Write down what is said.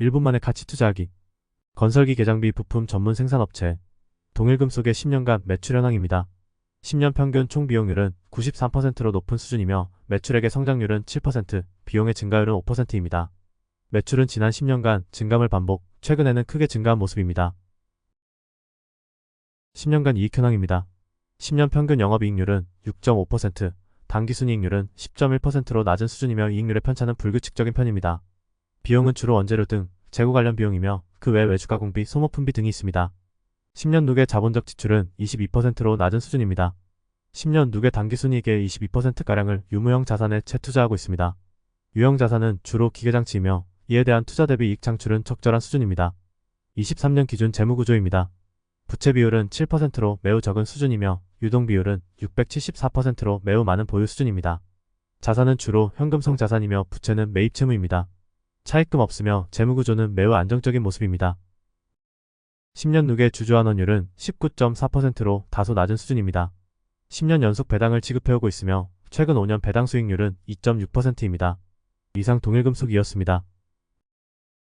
1분 만에 가치 투자하기. 건설기 계장비 부품 전문 생산업체. 동일금속의 10년간 매출 현황입니다. 10년 평균 총 비용률은 93%로 높은 수준이며 매출액의 성장률은 7%, 비용의 증가율은 5%입니다. 매출은 지난 10년간 증감을 반복, 최근에는 크게 증가한 모습입니다. 10년간 이익 현황입니다. 10년 평균 영업이익률은 6.5%, 당기순이익률은 10.1%로 낮은 수준이며 이익률의 편차는 불규칙적인 편입니다. 비용은 주로 원재료 등 재고 관련 비용이며 그 외 외주 가 공비, 소모품비 등이 있습니다. 10년 누계 자본적 지출은 22%로 낮은 수준입니다. 10년 누계 당기순이익의 22%가량을 유무형 자산에 채투자하고 있습니다. 유형 자산은 주로 기계장치이며 이에 대한 투자 대비 이익 창출은 적절한 수준입니다. 23년 기준 재무구조입니다. 부채 비율은 7%로 매우 적은 수준이며 유동 비율은 674%로 매우 많은 보유 수준입니다. 자산은 주로 현금성 자산이며 부채는 매입 채무입니다. 차입금 없으며 재무구조는 매우 안정적인 모습입니다. 10년 누계 주주환원율은 19.4%로 다소 낮은 수준입니다. 10년 연속 배당을 지급해오고 있으며 최근 5년 배당 수익률은 2.6%입니다. 이상 동일금속이었습니다.